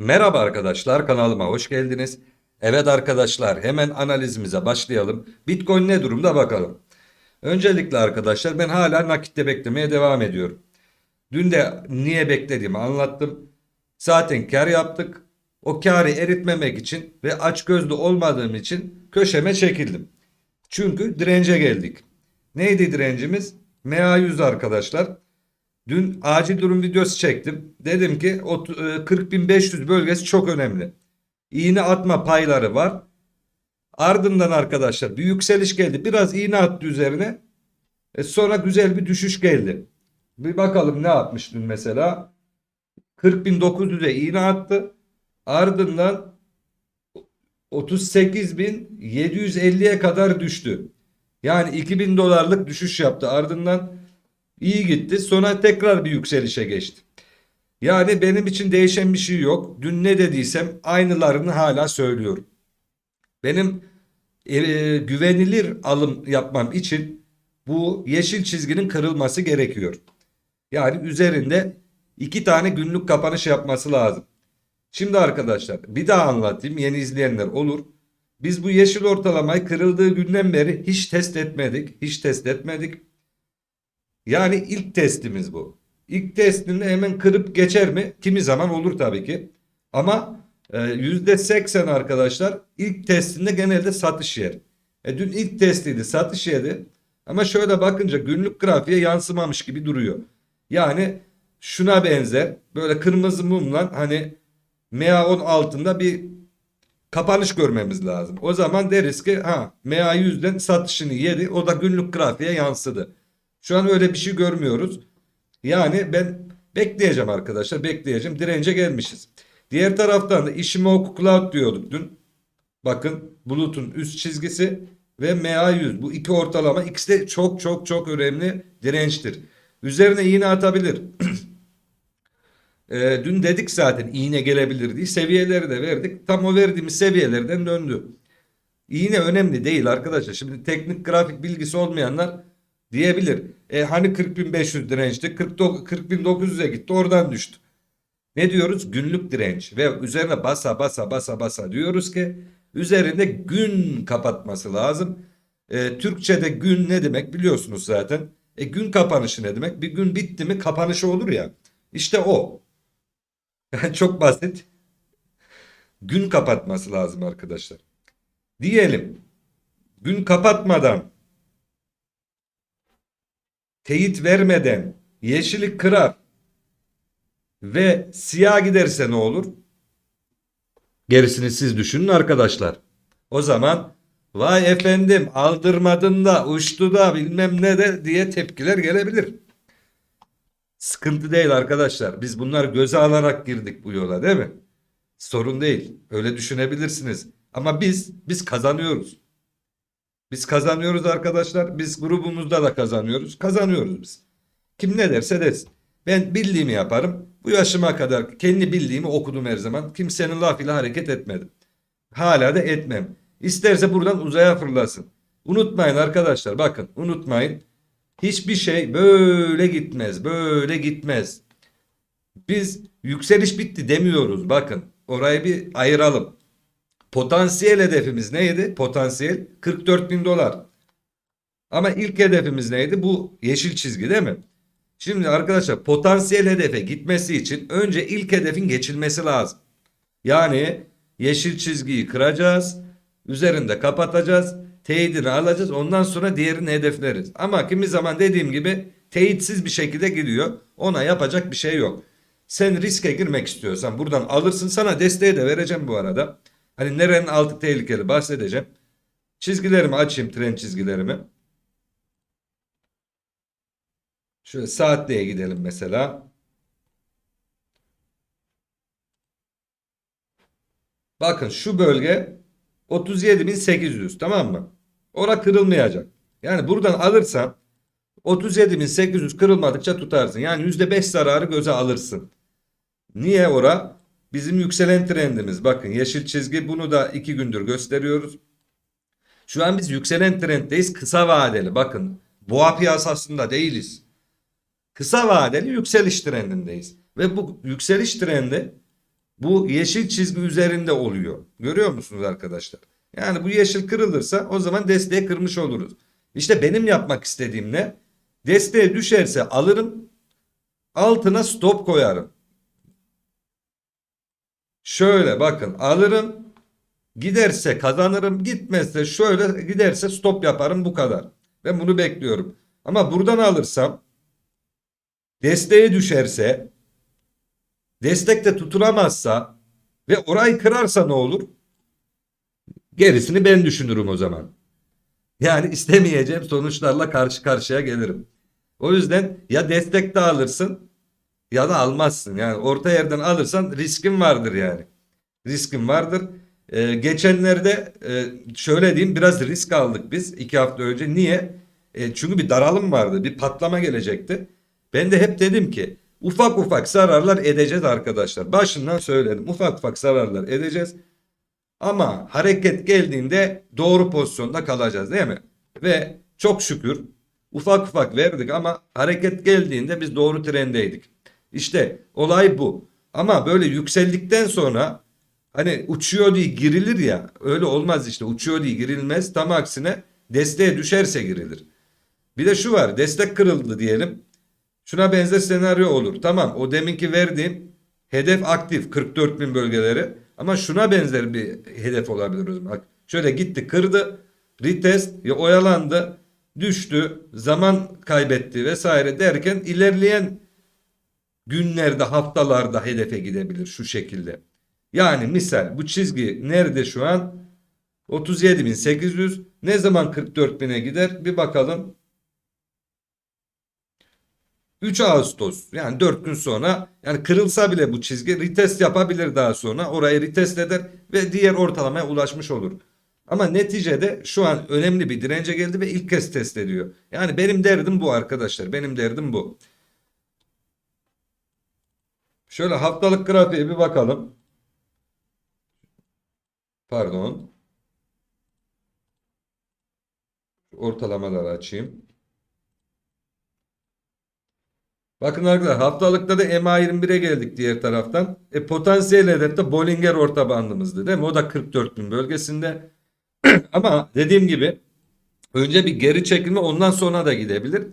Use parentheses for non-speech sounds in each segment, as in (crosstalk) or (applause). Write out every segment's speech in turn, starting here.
Merhaba arkadaşlar, kanalıma hoş geldiniz. Evet arkadaşlar, hemen analizimize başlayalım. Bitcoin ne durumda bakalım. Öncelikle arkadaşlar ben hala nakitte beklemeye devam ediyorum. Dün de niye beklediğimi anlattım. Zaten kar yaptık. O karı eritmemek için ve açgözlü olmadığım için köşeme çekildim. Çünkü dirence geldik. Neydi direncimiz? MA100 arkadaşlar. Dün acil durum videosu çektim. Dedim ki o e, 40.500 bölgesi çok önemli. İğne atma payları var. Ardından arkadaşlar bir yükseliş geldi. Biraz iğne attı üzerine. E sonra güzel bir düşüş geldi. Bir bakalım ne yapmış dün mesela. 40.900'e iğne attı. Ardından 38.750'ye kadar düştü. Yani 2000 dolarlık düşüş yaptı. Ardından iyi gitti. Sonra tekrar bir yükselişe geçti. Yani benim için değişen bir şey yok. Dün ne dediysem aynılarını hala söylüyorum. Benim e, güvenilir alım yapmam için bu yeşil çizginin kırılması gerekiyor. Yani üzerinde iki tane günlük kapanış yapması lazım. Şimdi arkadaşlar bir daha anlatayım yeni izleyenler olur. Biz bu yeşil ortalamayı kırıldığı günden beri hiç test etmedik. Hiç test etmedik. Yani ilk testimiz bu. İlk testinde hemen kırıp geçer mi? Kimi zaman olur tabii ki. Ama e, %80 arkadaşlar ilk testinde genelde satış yer. E, dün ilk testiydi satış yedi. Ama şöyle bakınca günlük grafiğe yansımamış gibi duruyor. Yani şuna benzer böyle kırmızı mumla hani MA10 altında bir kapanış görmemiz lazım. O zaman deriz ki ha MA100'den satışını yedi o da günlük grafiğe yansıdı. Şu an öyle bir şey görmüyoruz. Yani ben bekleyeceğim arkadaşlar bekleyeceğim dirence gelmişiz. Diğer taraftan da Ishimoku Cloud diyorduk dün. Bakın bulutun üst çizgisi ve MA100 bu iki ortalama ikisi de çok çok çok önemli dirençtir. Üzerine iğne atabilir. (clears throat) E, dün dedik zaten iğne gelebilir diye seviyeleri de verdik. Tam o verdiğimiz seviyelerden döndü. İğne önemli değil arkadaşlar. Şimdi teknik grafik bilgisi olmayanlar diyebilir. E, hani 40.500 dirençti 40.900'e gitti oradan düştü. Ne diyoruz? Günlük direnç ve üzerine basa basa basa basa diyoruz ki üzerinde gün kapatması lazım. E, Türkçe'de gün ne demek biliyorsunuz zaten. E, gün kapanışı ne demek? Bir gün bitti mi kapanışı olur ya. İşte o. (laughs) Çok basit. Gün kapatması lazım arkadaşlar. Diyelim gün kapatmadan teyit vermeden yeşili kırar ve siyah giderse ne olur? Gerisini siz düşünün arkadaşlar. O zaman vay efendim aldırmadın da uçtu da bilmem ne de diye tepkiler gelebilir. Sıkıntı değil arkadaşlar. Biz bunlar göze alarak girdik bu yola değil mi? Sorun değil. Öyle düşünebilirsiniz. Ama biz biz kazanıyoruz. Biz kazanıyoruz arkadaşlar. Biz grubumuzda da kazanıyoruz. Kazanıyoruz biz. Kim ne derse desin. Ben bildiğimi yaparım. Bu yaşıma kadar kendi bildiğimi okudum her zaman. Kimsenin lafıyla hareket etmedim. Hala da etmem. İsterse buradan uzaya fırlasın. Unutmayın arkadaşlar bakın unutmayın. Hiçbir şey böyle gitmez. Böyle gitmez. Biz yükseliş bitti demiyoruz. Bakın orayı bir ayıralım. Potansiyel hedefimiz neydi? Potansiyel 44 bin dolar. Ama ilk hedefimiz neydi? Bu yeşil çizgi değil mi? Şimdi arkadaşlar potansiyel hedefe gitmesi için önce ilk hedefin geçilmesi lazım. Yani yeşil çizgiyi kıracağız. Üzerinde kapatacağız. Teyidini alacağız. Ondan sonra diğerini hedefleriz. Ama kimi zaman dediğim gibi teyitsiz bir şekilde gidiyor. Ona yapacak bir şey yok. Sen riske girmek istiyorsan buradan alırsın. Sana desteği de vereceğim bu arada. Hani nerenin altı tehlikeli bahsedeceğim. Çizgilerimi açayım tren çizgilerimi. Şöyle saatliğe gidelim mesela. Bakın şu bölge 37.800 tamam mı? Ora kırılmayacak. Yani buradan alırsan 37.800 kırılmadıkça tutarsın. Yani %5 zararı göze alırsın. Niye ora? Bizim yükselen trendimiz. Bakın yeşil çizgi bunu da iki gündür gösteriyoruz. Şu an biz yükselen trenddeyiz. Kısa vadeli bakın. Boğa piyasasında değiliz. Kısa vadeli yükseliş trendindeyiz. Ve bu yükseliş trendi bu yeşil çizgi üzerinde oluyor. Görüyor musunuz arkadaşlar? Yani bu yeşil kırılırsa o zaman desteği kırmış oluruz. İşte benim yapmak istediğim ne? Desteğe düşerse alırım. Altına stop koyarım. Şöyle bakın alırım. Giderse kazanırım. Gitmezse şöyle giderse stop yaparım bu kadar. Ben bunu bekliyorum. Ama buradan alırsam desteğe düşerse destekte tutulamazsa ve orayı kırarsa ne olur? Gerisini ben düşünürüm o zaman. Yani istemeyeceğim sonuçlarla karşı karşıya gelirim. O yüzden ya destekte alırsın ya da almazsın. Yani orta yerden alırsan riskin vardır yani. Riskin vardır. Ee, geçenlerde e, şöyle diyeyim biraz risk aldık biz iki hafta önce. Niye? E, çünkü bir daralım vardı. Bir patlama gelecekti. Ben de hep dedim ki ufak ufak zararlar edeceğiz arkadaşlar. Başından söyledim. Ufak ufak zararlar edeceğiz. Ama hareket geldiğinde doğru pozisyonda kalacağız değil mi? Ve çok şükür ufak ufak verdik ama hareket geldiğinde biz doğru trendeydik. İşte olay bu. Ama böyle yükseldikten sonra hani uçuyor diye girilir ya öyle olmaz işte uçuyor diye girilmez. Tam aksine desteğe düşerse girilir. Bir de şu var destek kırıldı diyelim. Şuna benzer senaryo olur. Tamam o deminki verdiğim hedef aktif 44 bin bölgeleri. Ama şuna benzer bir hedef olabilir. Bak şöyle gitti kırdı. Retest ya oyalandı. Düştü. Zaman kaybetti vesaire derken ilerleyen günlerde haftalarda hedefe gidebilir şu şekilde. Yani misal bu çizgi nerede şu an? 37.800 ne zaman 44.000'e gider? Bir bakalım. 3 Ağustos yani 4 gün sonra yani kırılsa bile bu çizgi retest yapabilir daha sonra orayı retest eder ve diğer ortalamaya ulaşmış olur. Ama neticede şu an önemli bir dirence geldi ve ilk kez test ediyor. Yani benim derdim bu arkadaşlar benim derdim bu. Şöyle haftalık grafiğe bir bakalım. Pardon. Ortalamaları açayım. Bakın arkadaşlar haftalıkta da MA21'e geldik diğer taraftan. E, potansiyel hedefte Bollinger orta bandımızdı değil mi? O da 44 bin bölgesinde. (clears throat) Ama dediğim gibi önce bir geri çekilme ondan sonra da gidebilir.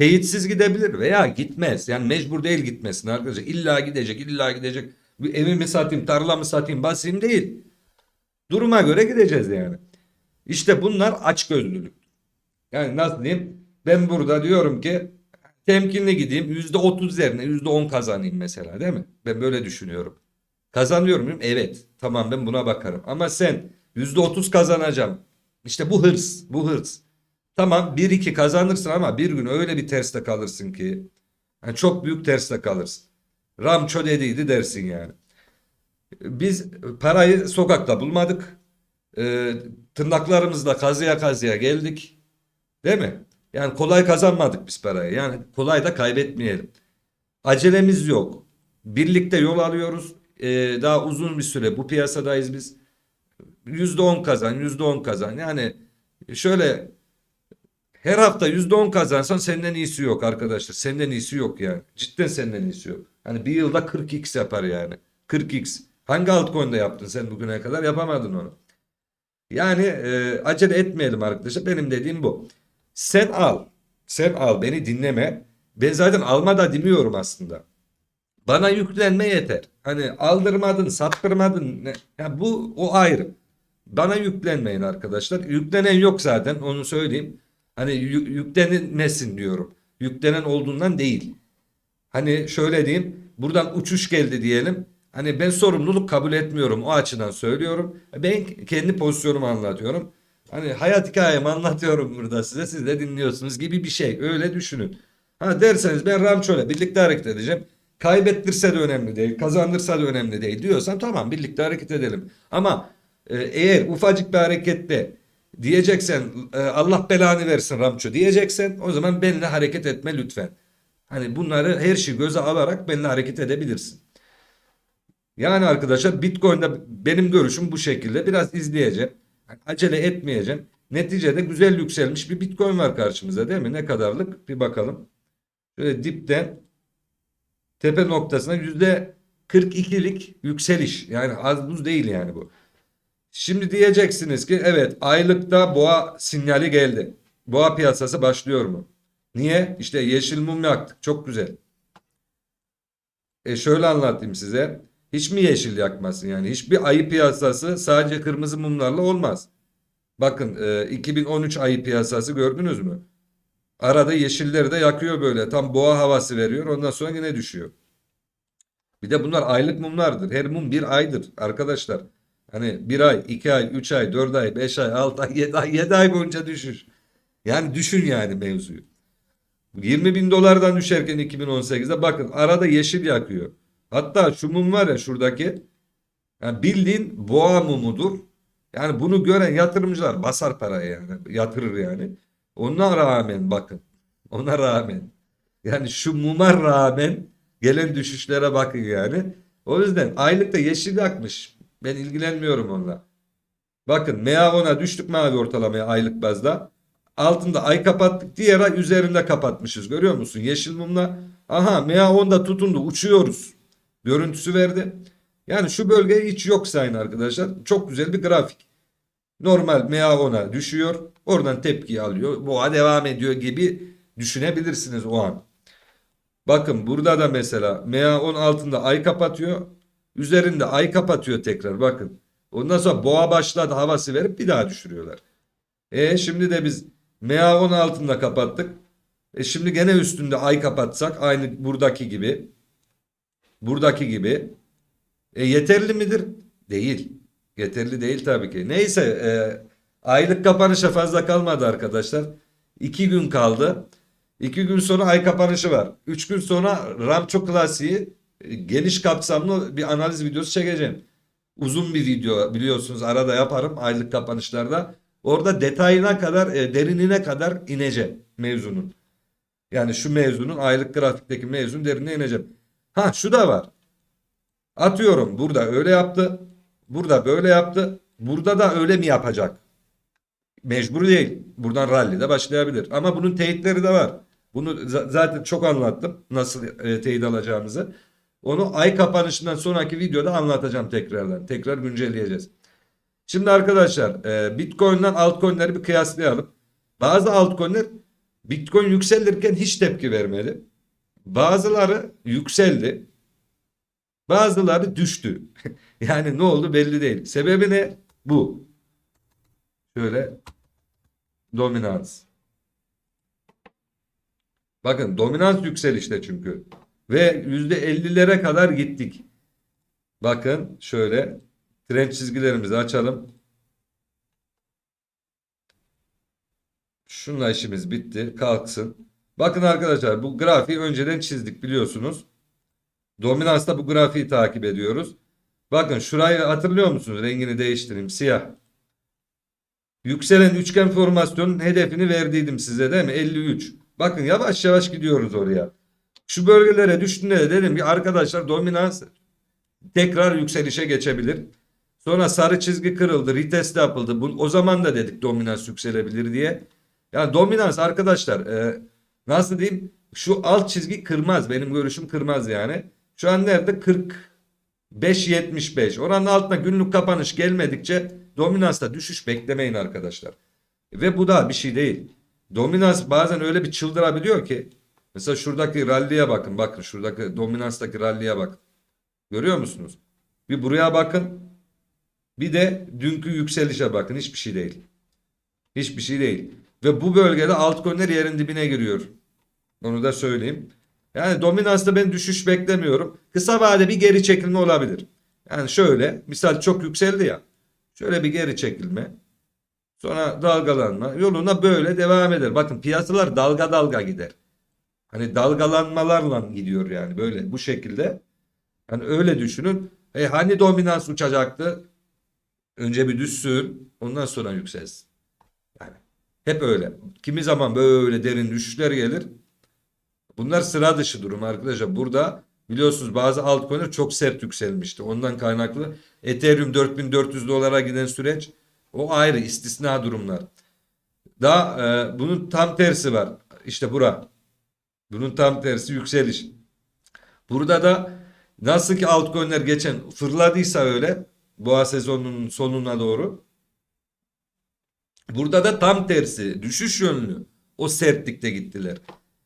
Teyitsiz gidebilir veya gitmez. Yani mecbur değil gitmesin arkadaşlar. İlla gidecek, illa gidecek. Bir evimi satayım, tarlamı satayım, basayım değil. Duruma göre gideceğiz yani. İşte bunlar açgözlülük. Yani nasıl diyeyim? Ben burada diyorum ki temkinli gideyim. Yüzde otuz üzerine yüzde on kazanayım mesela değil mi? Ben böyle düşünüyorum. Kazanıyor muyum? Evet. Tamam ben buna bakarım. Ama sen yüzde otuz kazanacağım. İşte bu hırs. Bu hırs. Tamam 1-2 kazanırsın ama bir gün öyle bir terste kalırsın ki. Yani çok büyük terste kalırsın. Ramço dediydi dersin yani. Biz parayı sokakta bulmadık. Ee, tırnaklarımızla kazıya kazıya geldik. Değil mi? Yani kolay kazanmadık biz parayı. Yani kolay da kaybetmeyelim. Acelemiz yok. Birlikte yol alıyoruz. Ee, daha uzun bir süre bu piyasadayız biz. Yüzde on kazan, yüzde on kazan. Yani şöyle her hafta yüzde on kazansan senden iyisi yok arkadaşlar. Senden iyisi yok yani. Cidden senden iyisi yok. Hani bir yılda 40x yapar yani. 40x. Hangi altcoin'de yaptın sen bugüne kadar? Yapamadın onu. Yani e, acele etmeyelim arkadaşlar. Benim dediğim bu. Sen al. Sen al beni dinleme. Ben zaten alma da demiyorum aslında. Bana yüklenme yeter. Hani aldırmadın, sattırmadın. Ya bu o ayrı. Bana yüklenmeyin arkadaşlar. Yüklenen yok zaten onu söyleyeyim. Hani yü- yüklenilmesin diyorum. Yüklenen olduğundan değil. Hani şöyle diyeyim. Buradan uçuş geldi diyelim. Hani ben sorumluluk kabul etmiyorum. O açıdan söylüyorum. Ben kendi pozisyonumu anlatıyorum. Hani hayat hikayemi anlatıyorum burada size. Siz de dinliyorsunuz gibi bir şey. Öyle düşünün. Ha derseniz ben Ramço'yla birlikte hareket edeceğim. Kaybettirse de önemli değil. Kazandırsa da önemli değil diyorsan tamam birlikte hareket edelim. Ama e, eğer ufacık bir harekette diyeceksen e, Allah belanı versin Ramço diyeceksen o zaman benimle hareket etme lütfen. Hani bunları her şeyi göze alarak benimle hareket edebilirsin. Yani arkadaşlar Bitcoin'de benim görüşüm bu şekilde. Biraz izleyeceğim. Acele etmeyeceğim. Neticede güzel yükselmiş bir Bitcoin var karşımıza değil mi? Ne kadarlık? Bir bakalım. Şöyle dipten tepe noktasına yüzde 42'lik yükseliş. Yani az buz değil yani bu. Şimdi diyeceksiniz ki evet aylıkta boğa sinyali geldi. Boğa piyasası başlıyor mu? Niye? İşte yeşil mum yaktık. Çok güzel. E şöyle anlatayım size. Hiç mi yeşil yakmasın yani? Hiçbir ayı piyasası sadece kırmızı mumlarla olmaz. Bakın e, 2013 ayı piyasası gördünüz mü? Arada yeşilleri de yakıyor böyle. Tam boğa havası veriyor. Ondan sonra yine düşüyor. Bir de bunlar aylık mumlardır. Her mum bir aydır arkadaşlar. Hani bir ay, iki ay, üç ay, dört ay, beş ay, altı ay, yedi ay, yedi ay boyunca düşüş. Yani düşün yani mevzuyu. 20 bin dolardan düşerken 2018'de bakın arada yeşil yakıyor. Hatta şu mum var ya şuradaki yani bildiğin boğa mumudur. Yani bunu gören yatırımcılar basar parayı yani yatırır yani. Ona rağmen bakın ona rağmen yani şu muma rağmen gelen düşüşlere bakın yani. O yüzden aylıkta yeşil yakmış. Ben ilgilenmiyorum onunla. Bakın MA10'a düştük mavi ortalamaya aylık bazda. Altında ay kapattık. Diğer ay üzerinde kapatmışız. Görüyor musun? Yeşil mumla. Aha MA10'da tutundu. Uçuyoruz. Görüntüsü verdi. Yani şu bölge hiç yok sayın arkadaşlar. Çok güzel bir grafik. Normal MA10'a düşüyor. Oradan tepki alıyor. Boğa devam ediyor gibi düşünebilirsiniz o an. Bakın burada da mesela MA10 altında ay kapatıyor. Üzerinde ay kapatıyor tekrar bakın. Ondan sonra boğa başladı havası verip bir daha düşürüyorlar. E şimdi de biz MA10 altında kapattık. E şimdi gene üstünde ay kapatsak aynı buradaki gibi. Buradaki gibi. E yeterli midir? Değil. Yeterli değil tabii ki. Neyse e, aylık kapanışa fazla kalmadı arkadaşlar. İki gün kaldı. İki gün sonra ay kapanışı var. Üç gün sonra Ramço klasiği geniş kapsamlı bir analiz videosu çekeceğim. Uzun bir video biliyorsunuz arada yaparım aylık kapanışlarda. Orada detayına kadar, e, derinine kadar ineceğim mevzunun. Yani şu mevzunun aylık grafikteki mevzunun derinine ineceğim. Ha şu da var. Atıyorum burada öyle yaptı. Burada böyle yaptı. Burada da öyle mi yapacak? Mecbur değil. Buradan rally de başlayabilir. Ama bunun teyitleri de var. Bunu za- zaten çok anlattım. Nasıl e, teyit alacağımızı. Onu ay kapanışından sonraki videoda anlatacağım tekrardan. Tekrar güncelleyeceğiz. Şimdi arkadaşlar e, Bitcoin'den altcoin'leri bir kıyaslayalım. Bazı altcoin'ler Bitcoin yükselirken hiç tepki vermedi. Bazıları yükseldi. Bazıları düştü. (laughs) yani ne oldu belli değil. Sebebi ne? Bu. Şöyle dominans. Bakın dominans yükselişte çünkü. Ve %50'lere kadar gittik. Bakın şöyle trend çizgilerimizi açalım. Şununla işimiz bitti. Kalksın. Bakın arkadaşlar bu grafiği önceden çizdik biliyorsunuz. Dominansta bu grafiği takip ediyoruz. Bakın şurayı hatırlıyor musunuz? Rengini değiştireyim. Siyah. Yükselen üçgen formasyonun hedefini verdiydim size değil mi? 53. Bakın yavaş yavaş gidiyoruz oraya. Şu bölgelere düştüğünde de dedim ki arkadaşlar dominans tekrar yükselişe geçebilir. Sonra sarı çizgi kırıldı, retest yapıldı. Bu, o zaman da dedik dominans yükselebilir diye. Yani dominans arkadaşlar e, nasıl diyeyim? Şu alt çizgi kırmaz. Benim görüşüm kırmaz yani. Şu an nerede? 45-75. Oranın altına günlük kapanış gelmedikçe dominansta düşüş beklemeyin arkadaşlar. Ve bu da bir şey değil. Dominans bazen öyle bir çıldırabiliyor ki. Mesela şuradaki ralliye bakın. Bakın şuradaki dominanstaki ralliye bakın. Görüyor musunuz? Bir buraya bakın. Bir de dünkü yükselişe bakın. Hiçbir şey değil. Hiçbir şey değil. Ve bu bölgede altcoin'ler yerin dibine giriyor. Onu da söyleyeyim. Yani dominansta ben düşüş beklemiyorum. Kısa vade bir geri çekilme olabilir. Yani şöyle misal çok yükseldi ya. Şöyle bir geri çekilme. Sonra dalgalanma. Yoluna böyle devam eder. Bakın piyasalar dalga dalga gider. Hani dalgalanmalarla gidiyor yani böyle bu şekilde. Hani öyle düşünün. E hani dominans uçacaktı? Önce bir düşsün, ondan sonra yükselsin. Yani hep öyle. Kimi zaman böyle derin düşüşler gelir. Bunlar sıra dışı durum arkadaşlar. Burada biliyorsunuz bazı altcoin'ler çok sert yükselmişti. Ondan kaynaklı Ethereum 4400 dolara giden süreç o ayrı istisna durumlar. Daha e, bunun tam tersi var. İşte bura. Bunun tam tersi yükseliş. Burada da Nasıl ki altcoin'ler geçen fırladıysa öyle boğa sezonunun sonuna doğru. Burada da tam tersi düşüş yönlü o sertlikte gittiler.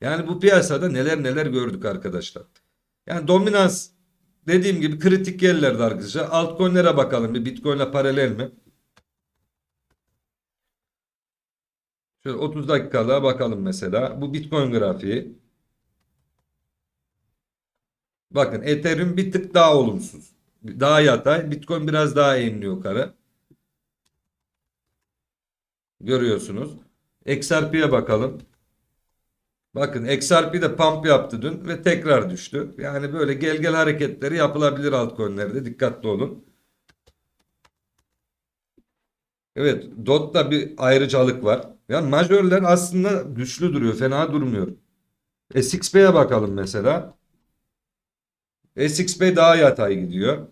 Yani bu piyasada neler neler gördük arkadaşlar. Yani dominans dediğim gibi kritik yerlerde arkadaşlar. Altcoin'lere bakalım bir Bitcoin'le paralel mi? Şöyle 30 dakikalığa bakalım mesela. Bu Bitcoin grafiği. Bakın Ethereum bir tık daha olumsuz. Daha yatay. Bitcoin biraz daha eğimli yukarı. Görüyorsunuz. XRP'ye bakalım. Bakın XRP de pump yaptı dün ve tekrar düştü. Yani böyle gel gel hareketleri yapılabilir altcoin'lerde. Dikkatli olun. Evet, DOT'ta bir ayrıcalık var. Yani majörler aslında güçlü duruyor, fena durmuyor. SXP'ye bakalım mesela. SXP daha yatay gidiyor.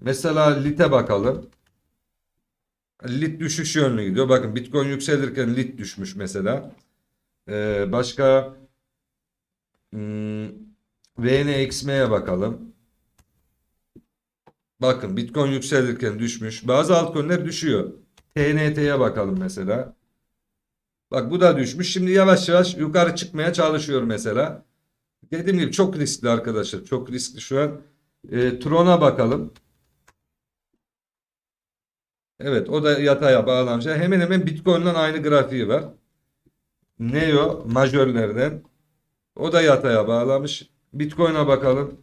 Mesela LIT'e bakalım. Lit düşüş yönlü gidiyor. Bakın Bitcoin yükselirken Lit düşmüş mesela. Ee, başka hmm, VNXM'ye bakalım. Bakın Bitcoin yükselirken düşmüş. Bazı altcoin'ler düşüyor. TNT'ye bakalım mesela. Bak bu da düşmüş. Şimdi yavaş yavaş yukarı çıkmaya çalışıyor mesela. Dediğim gibi çok riskli arkadaşlar. Çok riskli şu an. E, Tron'a bakalım. Evet o da yataya bağlanmış. Hemen hemen Bitcoin'le aynı grafiği var. Neo majörlerden. O da yataya bağlamış. Bitcoin'e bakalım.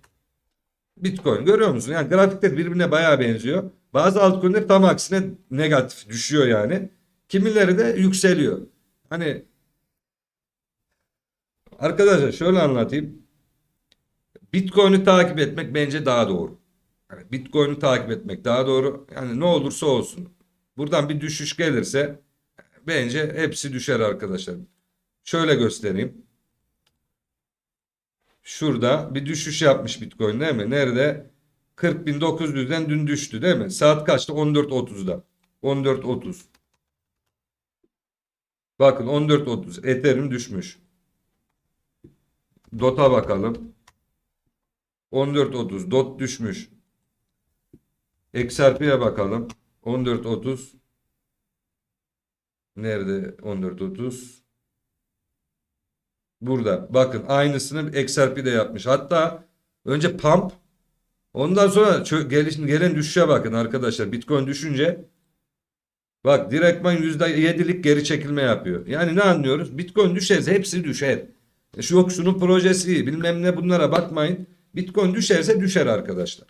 Bitcoin görüyor musun? Yani grafikler birbirine bayağı benziyor. Bazı altcoin'ler tam aksine negatif düşüyor yani. Kimileri de yükseliyor. Hani arkadaşlar şöyle anlatayım. Bitcoin'i takip etmek bence daha doğru. Yani Bitcoin'i takip etmek daha doğru. Yani ne olursa olsun. Buradan bir düşüş gelirse bence hepsi düşer arkadaşlar. Şöyle göstereyim. Şurada bir düşüş yapmış Bitcoin değil mi? Nerede? 40.900'den dün düştü değil mi? Saat kaçta? 14.30'da. 14.30. Bakın 14.30. Ethereum düşmüş. DOT'a bakalım. 14.30. DOT düşmüş. XRP'ye bakalım. 14.30. Nerede 14.30? Burada. Bakın aynısını XRP de yapmış. Hatta önce pump ondan sonra gelişin gelen düşüşe bakın arkadaşlar. Bitcoin düşünce bak direktman %7'lik geri çekilme yapıyor. Yani ne anlıyoruz? Bitcoin düşerse hepsi düşer. E Şu yok şunun projesi bilmem ne bunlara bakmayın. Bitcoin düşerse düşer arkadaşlar.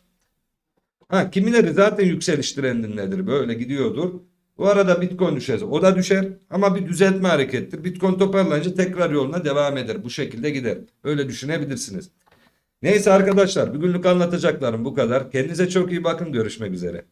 Ha kimileri zaten yükseliş trendindedir. Böyle gidiyordur. Bu arada Bitcoin düşerse o da düşer ama bir düzeltme harekettir. Bitcoin toparlanınca tekrar yoluna devam eder. Bu şekilde gider. Öyle düşünebilirsiniz. Neyse arkadaşlar bugünlük anlatacaklarım bu kadar. Kendinize çok iyi bakın. Görüşmek üzere.